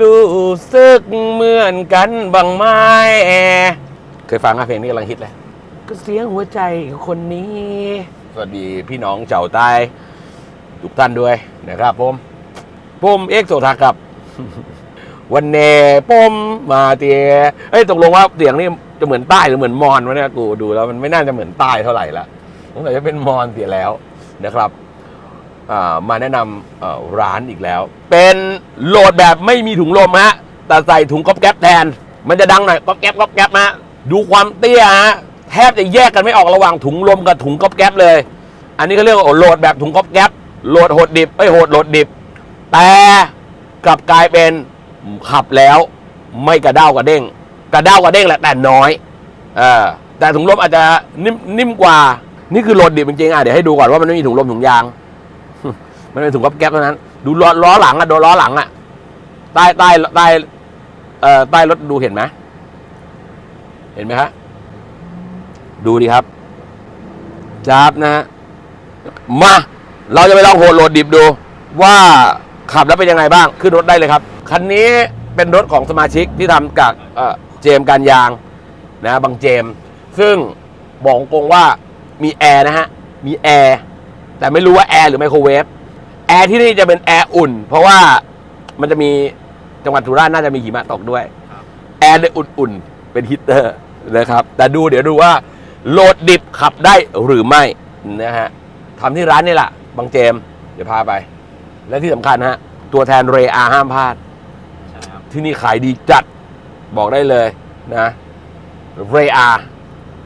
รู้สึกเหมือนกันบางไหม้เคยฟังอะเพลงนี้กำลังฮิตเลย ก็เสียงหัวใจของคนนี้ สวัสดีพี่น้องเจ้าใต้ทุกท่านด้วยนะครับผมผมเอกโสทักครับ วันเนผมมาเตียเอ้ยตกลงว่าเสียงนี่จะเหมือนใต้หรือเหมือนมอญวะเนี่ยกูดูแล้วมันไม่น่าจะเหมือนใต้เท่าไหร่ละสงสัยจะเป็นมอญเสียแล้วนะครับอ่า มาแนะนำร้านอีกแล้ว เป็นโหลดแบบไม่มีถุงลมฮะแต่ใส่ถุงก๊อบแก๊บแทน มันจะดังหน่อยก๊อบแก๊บก๊อบแก๊บฮะดูความเตี้ยฮะแทบจะแยกกันไม่ออกระหว่างถุงลมกับถุงก๊อบแก๊บเลย อันนี้เขาเรียกว่าโหลดแบบถุงก๊อบแก๊บโหลดโหดดิบไอ้ยโหดโหลดดิบ แต่กลับกลายเป็นขับแล้ว ไม่กระเด้ากระเด้ง กระเด้ากระเด้งแหละแต่น้อยเออแต่ถุงลมอาจจะนิ่มนิ่มกว่า นี่คือโหลดดิบจริงๆอะเดี๋ยวให้ดูก่อนว่ามันไม่มีถุงลมถุงยาง มันเป็นถุงก๊อบแก๊บเท่านั้น ดูล้อล้อหลังอะดูล้อหลังอะใต้ใต้ใต้เอ่อใต้รถดูเห็นไหมเห็นไหมครับดูดิครับจับนะฮะมา เราจะไปลองโหดโหลดดิบดู ว่าขับแล้วเป็นยังไงบ้าง ขึ้นรถได้เลยครับ คันนี้เป็นรถของสมาชิกที่ทำกับเอ่อเจมการยางนะบางเจม ซึ่งบอกตรงว่ามีแอร์นะฮะ มีแอร์ แต่ไม่รู้ว่าแอร์หรือไมโครเวฟ ร์ที่นี่จะเป็นแอร์อุ่น เพราะว่ามันจะมีจังหวัดสุราษฎร์น่าจะมีหิมะตกด้วย แอร์เลยอุ่นๆ เป็นฮีตเตอร์นะครับ แต่ดูเดี๋ยวดูว่าโหลดดิบขับได้หรือไม่นะฮะทำที่ร้านนี่แหละบางเจมส์เดี๋ยวพาไป และที่สำคัญฮะ ตัวแทนเรอาห้ามพลาด ที่นี่ขายดีจัดบอกได้เลยนะเรอา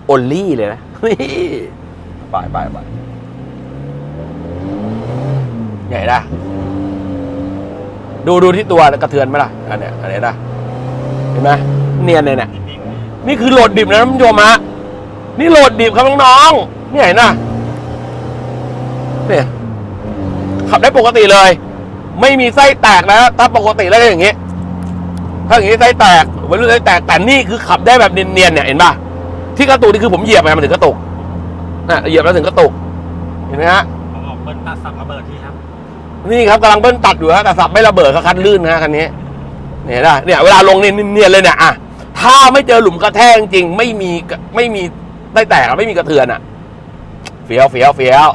โอลลี่เลยนะไปไปไป ใหญ่นะดูดูที่ตัวกระเทือนไหมล่ะ อันเนี้ยอันเนี้ยนะเห็นไหมเนียนเลยเนี่ยนี่คือโหลดดิบนะท่านผู้ชมฮะนี่โหลดดิบครับน้องๆนี่เห็นนะเนี่ยขับได้ปกติเลย ไม่มีไส้แตกนะถ้าปกติแล้วอย่างงี้ถ้าอย่างงี้ไส้แตกวัยรุ่นไส้แตกแต่นี่คือขับได้แบบเนียนๆเนี่ยเห็นป่ะที่กระตุกนี่คือผมเหยียบไงมันถึงกระตุกนะเหยียบแล้วถึงกระตุกเห็นไหมฮะออกเบิ้ลตัดสับระเบิดที่ครับ นี่ครับกำลังเบิ้ลตัดอยู่ฮะแต่สับไม่ระเบิดคันลื่นนะฮะคันนี้เนี่ยได้เนี่ยเวลาลงนี่เนียนๆเลยเนี่ยอะถ้าไม่เจอหลุมกระแทกจริงไม่มีไม่มีไส้แตกอะไม่มีกระเทือนอะเฟี้ยวเฟี้ยวเฟี้ยว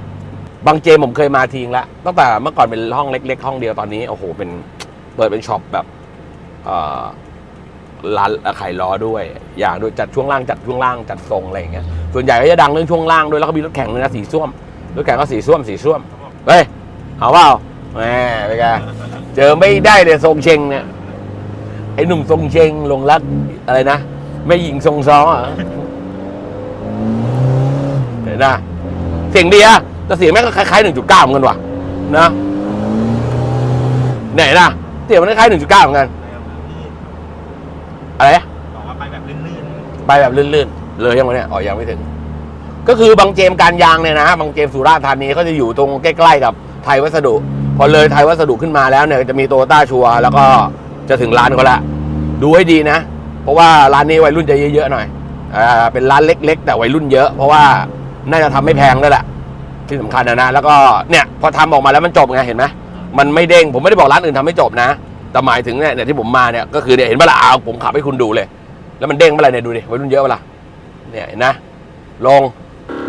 บางเจมผมเคยมาทิ้งล้วตั้งแต่เมื่อก่อนเป็นห้องเล็ก ๆ ห้องเดียวตอนนี้โอ้โหเป็นเปิดเป็นช็อปแบบเอ่อร้านขายล้อด้วย อย่างด้วยจัดช่วงล่างจัดช่วงล่างจัดทรงอะไรอย่างเงี้ยส่วนใหญ่ก็จะดังเรื่องช่วงล่างด้วยแล้วก็มีรถแข่งด้วยนะสีส้วมรถแข่งก็สีส้วมสีส้วมเฮ้ยเอาเปล่า แหมไปนไงเจอไม่ได้เลยทรงเชงเนี่ยไอ้หนุ่มทรงเชงหลงรักอะไรนะไม่หญิงทรงซ้ออะเห็นนะเสียงดีอะแต่เสียงแม่งก็คล้ายๆหนึ่งจุดเก้าเหมือนกันว่ะนะไหนนะเสียงมันคล้ายๆหนึ่งจุดเก้าเหมือนกันอะไรนะบอกว่าไปแบบลื่นไปแบบลื่นๆเลยยังไงเนี่ยอ๋อยังไม่ถึง ก็คือบางเจมการยางเนี่ยนะบางเจมสุราษฎร์ธานีเขาจะอยู่ตรงใกล้ ๆ กับไทยวัสดุ พอเลยไทยวัสดุขึ้นมาแล้วเนี่ยจะมีโตโยต้าชัวแล้วก็จะถึงร้านเขาละ ดูให้ดีนะ เพราะว่าร้านนี้วัยรุ่นจะเยอะๆหน่อยอ่าเป็นร้านเล็ก ๆ แต่วัยรุ่นเยอะ เพราะว่าน่าจะทำไม่แพงด้วยแหละที่สำคัญนะนะแล้วก็เนี่ยพอทำออกมาแล้วมันจบไงเห็นไหมมันไม่เด้งผมไม่ได้บอกร้านอื่นทำไม่จบนะ แต่หมายถึงเนี่ยที่ผมมาเนี่ยก็คือเนี่ยเห็นปะล่ะเอาผมขับให้คุณดูเลย แล้วมันเด้งเมื่อไหรเนี่ยดูดิวัยรุ่นเยอะเปล่เนี่ยเห็นนะลง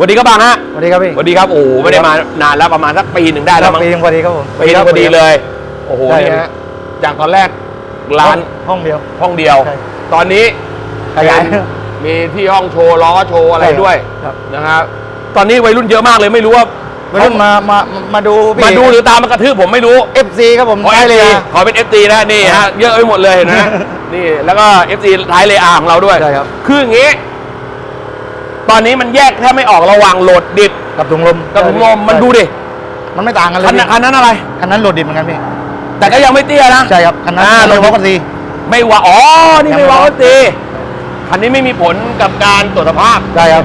วัสดีครับบางฮะสวัสดีครับพี่สวัสดีครับโอ้โหไม่ได้มานานแล้วประมาณสักปีหนึ่งได้แล้วมั้งปีนึงพอดีครับผมปีหนึงพอดีเลย โอ้โหใช่นี่ฮะจากตอนแรกร้านห้องเดียว ห้องเดียวใช่ตอนนี้ขยายมีที่ห้องโชว์ล้อโชว์อะไรใช่ครับด้วยครับนะครับตอนนี้วัยรุ่นเยอะมากเลยไม่รู้ว่าวัยรุ่นมามามาดูพี่มาดูหรือตามมากระทืบผมไม่รู้เอฟซีครับผมขอท้ายเอเรือขอเป็น FT นะนี่ฮะเยอะไปหมดเลยเห็นไหมนี่แล้วก็ FT ท้ายเลอาของเราด้วยใช่ครับคืออย่างงี้ ตอนนี้มันแยกแทบไม่ออกระหว่างโหลดดิบกับถุงลมกับถุงลมมันดูดิมันไม่ต่างกันเลยคันนั้นคันนั้นอะไรคันนั้นโหลดดิบเหมือนกันพี่แต่ก็ยังไม่เตี้ยนะใช่ครับคันนั้นอ่าโหลดโหลดดิบปกติไม่ว่าอ๋อนี่ยังไม่ไม่ว่าว่าก็ตีคันนี้ไม่มีผลกับการตรวจสภาพใช่ครับ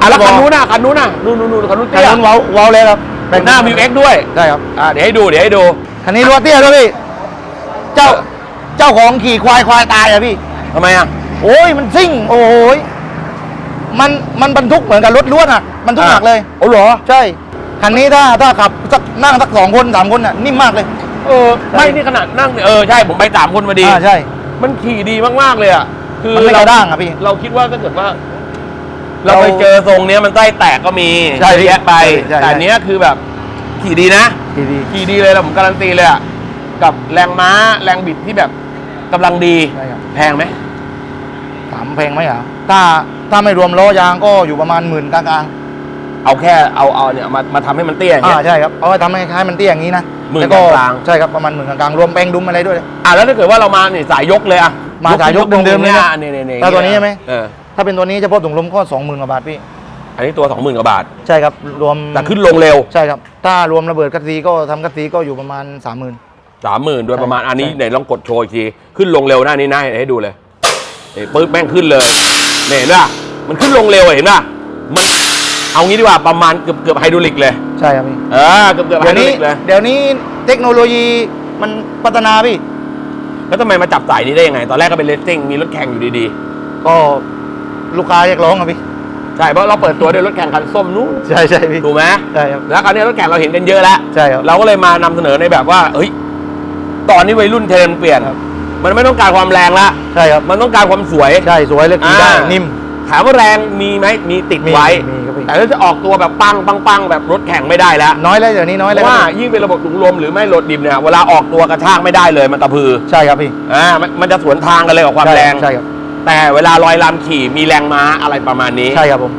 อะแล้วคันนู้นน่ะคันนู้นน่ะนู่นนู่นนู่นคันนู้นคันเตี้ยนั้นเว้าเว้าเลยครับเป็นหน้ามิวเอ็กด้วยใช่ครับอ่าเดี๋ยวให้ดูเดี๋ยวให้ดูคันนี้รัวเตี้ยด้วยพี่เจ้าเจ้าของขี่ควายควายตายอะพี่ทำไมอะโอ้ยมันซิ่งโอ้ย มันมันบรรทุกเหมือนกับรถล้วนอะบรรทุกหนักเลยโอ้เหรอ ใช่คันนี้ถ้าถ้าขับสักนั่งสักสองคนสามคนอะนิ่มมากเลยอเออไม่นี่ขนาดนั่งเนี่ยเออใช่ผมไปสามคนพอดีอ่าใช่ มันขี่ดีมากๆเลยอะคือมันไม่กเราระด้างอะพี่ เราคิดว่าถ้าเกิดว่า เราเราไปเจอทรงเนี้ยมันใต้แตกก็มีใช่เยอะแยะไปใช่ใช่แต่อันเนี้ยคือแบบขี่ดีนะดีดีขี่ดีเลยแหละผมการันตีเลยอะกับแรงม้าแรงบิดที่แบบกำลังดีใช่ครับแพงไหมถามแพงไหมอะ ถ้าถ้าไม่รวมล้อยางก็อยู่ประมาณหมื่นกลางๆเอาแค่เอาเอาเนี่ยมามาทำให้มันเตี้ยอย่างอ่าเงี้ยใช่ครับเอาไว้ทำให้คล้ายมันเตี้ยอย่างนี้นะหมื่นแล้วก็กลางๆ ใช่ครับประมาณหมื่นกลางๆรวมแปลงดุมอะไรด้วย อะแล้วถ้าเกิดว่าเรามาเนี่ยสายยกเลยอะมาสายยกเดิมๆเลยนะเนี่ยเนี่ยเนี่ยแล้วตัวนี้ใช่ไหม เออถ้าเป็นตัวนี้เฉพาะถุงลมก็สองหมื่นกว่าบาทพี่อันนี้ตัวสองหมื่นกว่าบาท ใช่ครับรวมแต่ขึ้นลงเร็วใช่ครับถ้ารวมระเบิดกัตซีก็ทำกัตซีก็อยู่ประมาณสามหมื่น สามหมื่นโดยประมาณใช่อันนี้ใช่ ไหนลองกดโชว์อีกที ขึ้นลงเร็วหน้านี้หน้าให้ดูเลยนี่ปึ๊บแม่งขึ้นเลย เนี่ยเห็นป่ะมันขึ้นลงเร็วอะเห็นป่ะมันเอางี้ดีกว่าประมาณเกือบเกือบไฮดรอลิกเลยใช่ครับพี่เออเกือบเกือบไฮเดี๋ยวดรอนี้ลิกเลยเดี๋ยวนี้เทคโนโลยีมันพัฒนาพี่ แล้วทำไมมาจับสายนี้ได้ยังไง ตอนแรกก็เป็นเลสซิ่งมีรถแข่งอยู่ดีก็ลูกค้าเรียกร้องอะพี่ ๆ ใช่เพราะเราเปิดตัวด้วยรถแข่งคันส้มนู้นใช่ใช่พี่ถูกไหมใช่ครับแล้วคราวนี้รถแข่งเราเห็นกันเยอะแล้ว ใช่ครับ เราก็เลยมานำเสนอในแบบว่า เฮ้ย ตอนนี้วัยรุ่นเทรนด์เปลี่ยน ครับ มันไม่ต้องการความแรงละใช่ครับ มันต้องการความสวย ใช่สวยเลยขี่ได้อ่า นิ่ม ถามว่าแรงมีไหมมีติดมีไว้ มีครับพี่ แต่ถ้าจะออกตัวแบบปังปังปังแบบรถแข่งไม่ได้แล้วน้อยแล้วเดี๋ยวนี้น้อยเพแล้วราะว่ายิ่งเป็นระบบถุงลมหรือไม่รถดิบเนี่ยเวลาออกตัวกระชากไม่ได้เลยมันตะพือใช่ครับพี่อ่ามันมันจะสวนทางกันเลยกับความใช่แรง ใช่ครับแต่เวลาลอยลำขี่มีแรงม้าอะไรประมาณนี้ใช่ครับผม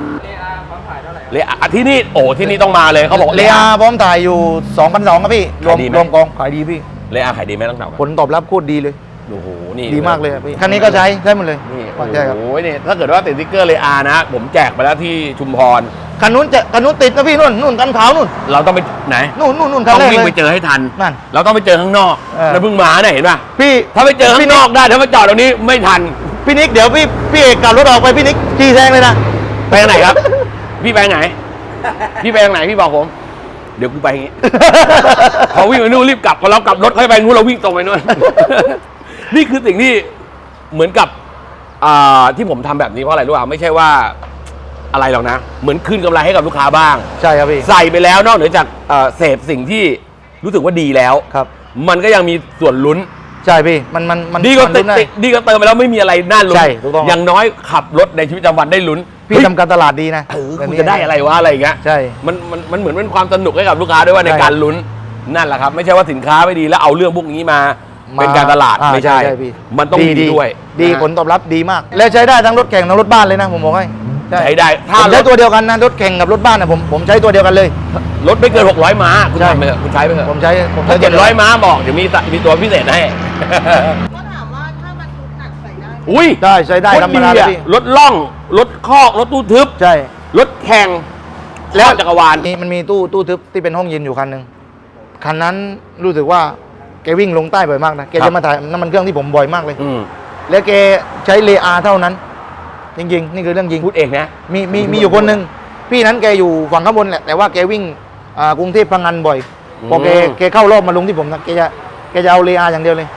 เลยอะที่นี่โอ้ที่นี่ต้องมาเลยเขาบอกเรียพร้อมถ่ายอยู่2 0 0 2ครับพี่รวมขายดีไหม รวมกองขายดีพี่เลยอาขายดีไหมต้องเดาผลตอบรับโคตรดีเลย โอ้โหนี่ดีมากเลยอะพี่คันนี้ก็ใช้ได้หมดเลยนี่ใช่ครับโอ้โหนี่ถ้าเกิดว่าติดสติ๊กเกอร์เลยอานะ ผมแจกไปแล้วที่ชุมพร คันนู้นจะคันนู้นติดนะพี่นู่นนู่นกันขาวนู่นเราต้องไปไหน นู่นนู่นนู่นคันต้องแรกวิ่งเลไปย เจอให้ทัน นั่นเราต้องไปเจอข้างนอกเออ แล้วเพิ่งมาเนี่ยเห็นป่ะ พี่ถ้าไปเจอข้างนอกได้ถ้ามาจอดตรงนี้ไม่ทัน พี่นิกเดี๋ยวพี่พี่เอกกลับรถออกไปพี่นิกขี่แซงเลยนะ ไปทางไหนครับ พี่ไปทางไหน พี่ไปทางไหนพี่บอกผม เดี๋ยวกูไปอย่างงี้ พอวิ่งไปนู่นรีบกลับพอเรากลับรถค่อยไปนู่นเราวิ่งตรงไปนู่น นี่คือสิ่งที่เหมือนกับอ่าที่ผมทำแบบนี้เพราะอะไรรู้ป่ะไม่ใช่ว่าอะไรหรอกนะ เหมือนคืนกำไรให้กับลูกค้าบ้าง ใช่ครับพี่ ใส่ไปแล้วนอกเหนือจากเอ่อเสพสิ่งที่รู้สึกว่าดีแล้วครับ มันก็ยังมีส่วนลุ้น ใช่พี่ มันมันมันดีก็มันติลุ้นได้ดีก็เติมไปแล้วไม่มีอะไรน่าลุ้นใช่ถูกต้องอย่างน้อยขับรถในชีวิตประจำวันได้ลุ้น พี่เฮ้ยทำการตลาดดีนะเออแบบคุณนี้จะได้อะไรวะอะไรอย่างเงี้ยใช่ มันมันมันเหมือนเป็นความสนุกให้กับลูกค้าด้วยว่าในใช่การลุ้นนั่นแหละครับ ไม่ใช่ว่าสินค้าไม่ดีแล้วเอาเรื่องพวกนี้มา มาเป็นการตลาดอ่าไม่ใช่ใช่ใช่ พี่มันต้องดีด้วย ดีนะฮะผลตอบรับดีมาก แล้วใช้ได้ทั้งรถแข่งทั้งรถบ้านเลยนะผมบอกให้ใช้ได้ถ้าผมรใช้ถตัวเดียวกันนะรถแข่งกับรถบ้านนะผมผมใช้ตัวเดียวกันเลย รถไม่เกิน 600 ม้า คุณใช่ ทำไปเถอะคุณใช้ไปเถอะผมใช้ผมใช้ถ้าตัวดียวกัน700ม้าบอกเดี๋ยวมีสะมีตัวพิเศษให้ ก็ถามว่าถ้าบรรทุกหนักใส่ได้ไหมอุ้ยได้ใช้ได้โคธรตรมดาเลยอะพี่รถล่อง รถคอกรถตู้ทึบ ใช่รถแข่ง แล้วจักรวาล นี่มันมีตู้ตู้ทึบที่เป็นห้องเย็นอยู่คันหนึ่งคันนั้นรู้สึกว่าแกวิ่งลงใต้บ่อยมากนะแกครัจะบมาถ่ายน้ำมันเครื่องที่ผมบ่อยมากเลยอืมแล้วแกใช้เลอาเท่านั้น จริงๆ นี่คือเรื่องจริงพูดเองนะมีมีมีอยู่คนหนึ่งพี่นั้นแกอยู่ฝั่งข้างบนแหละแต่ว่าแกวิ่งอ่ากรุงเทพพังงานบ่อยพอแกอืมแกเข้ารอบมาลงที่ผมนะแกจะแกจะเอาเลอาอย่างเดียวเลย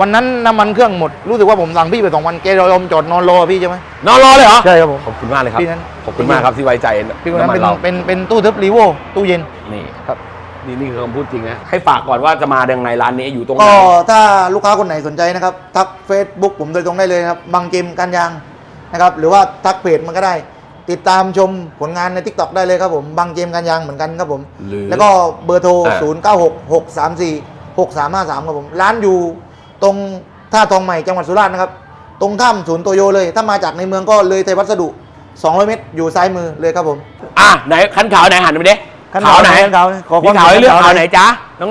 วันนั้นน้ำมันเครื่องหมดรู้สึกว่าผมสั่งพี่ไปสองวันแกยอมจอดนอนรอพี่ใช่ไหมนอนรอเลยเหรอใช่ครับผมขอบคุณมากเลยครับพี่นั้นขอบคุณมากครับที่ไว้ใจพี่คนนั้นเป็นำมัราเป็นเป็นตู้ทึบรีโวตู้เย็นนี่ครับ นี่นี่คือคำพูดจริงนะ ให้ฝากก่อนว่าจะมายังไงร้านนี้อยู่ตรงไหน ก็ถ้าลูกค้าคนไหนสนใจนะครับ ทัก Facebook ผมโดยตรงได้เลยนะครับบางเจมการยางนะครับ หรือว่าทักเพจมันก็ได้ ติดตามชมผลงานใน t ิ k t o k ได้เลยครับผมบางเจมการยางเหมือนกันครับผม หรือแล้วก็เบอร์โทร อ่า0 9 6 6 3 4 6 3 5 3 ครับผม ร้านอยู่ตรงท่าทองใหม่จังหวัดสุราษฎร์นะครับ ตรงถ้ำศูนย์โตโยเลย ถ้ามาจากในเมืองก็เลยไทยวัสดุ 200 เมตร อยู่ซ้ายมือเลยครับผม อะไหนคันขาวไหนหันไปดิ คันขาวไหนคันขาวขอความมีขาวให้เลือกขาวขาวไหไหนนจ๊ะ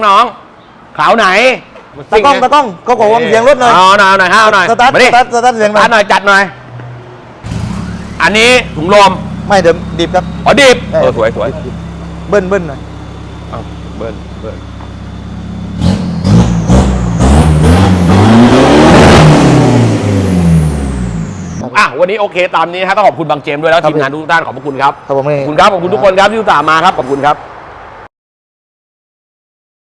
น้องๆขาวไหนตะกล้องตะกล้องเขาขอความเสียงรถหน่อยเอาหน่อยเอาหน่อยเอาหน่อยสตาร์ทมาดิสตาร์ทสตาร์ทเสียงหสน่อตาร์ทหน่ยอยจัดหน่อย อันนี้ถุงลมไม่เดี๋ยวดิบครับ อ๋อดิบเออเออสวยสวยเบิ้ลเบิ้ลหน่อย เอาเบิ้ลเบิ้ล วันนี้โอเคตามนี้นะฮะต้องขอบคุณบางเจมส์ด้วยแล้วครับทีมงานทุกท่านขอบพระคุณครับ ครับผมขอบคุณครับ ขอบคุณทุกคนครับที่อุตส่าห์มาครับ ขอบคุณครับ